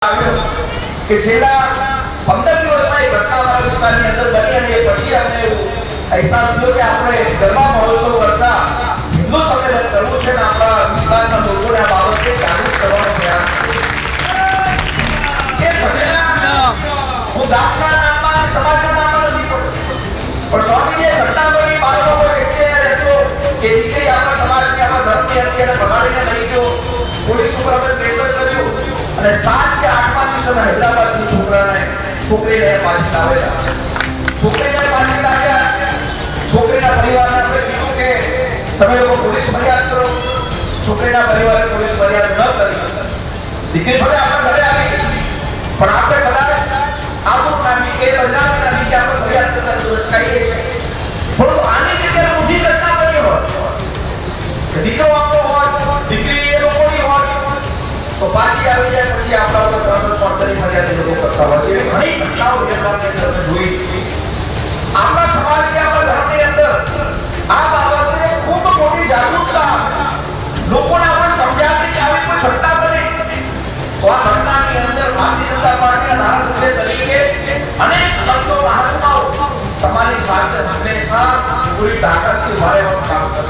કે છેલ્લા પંદર દિવસમાં એ ઘટના વિસ્તારની અંદર બની અને પછી અમને એવું અહેસાસ થયો કે આપણે ગરબા મહોત્સવ કરતા હિન્દુ સંમેલન કરવું છે અને આપણા વિસ્તારના લોકોને આ બાબતે જાગૃત કરવાનો પ્રયાસ હું નામમાં નથી પણ સ્વામીજી એ ઘટના આપણા સમાજની ધર્મની હતી અને લઈ ગયો. પોલીસ ઉપર અમે પ્રેશર અને સાત કે આઠમા દિવસે હૈદરાબાદ હૈદરાબાદથી છોકરાને, છોકરીને પાછી લાવેલા છોકરીને પાછી લાવ્યા. છોકરીના પરિવારને આપણે કીધું કે તમે લોકો પોલીસ ફરિયાદ કરો. છોકરીના પરિવારે પોલીસ ફરિયાદ ન કરી. દીકરી ભલે આપણે ઘરે આવી, પણ આપણે કદાચ પાછી આવી જાય પછી આપણા ઉપર ત્રણસો છોતેરી ફરિયાદ લોકો કરતા હોય છે. ઘણી ઘટનાઓ વિયતનામની અંદર જોઈ આપણા સમાજની આપણા ધર્મની અંદર આ બાબતે ખૂબ મોટી જાગૃતતા લોકોને આપણે સમજાવી કે આવી કોઈ ઘટના બને. તો આ ઘટનાની અંદર ભારતીય જનતા પાર્ટીના ધારાસભ્ય તરીકે અનેક સંતો, મહાત્માઓ તમારી સાથે હંમેશા પૂરી તાકાતથી ઊભા રહેવાનું કામ કરશે.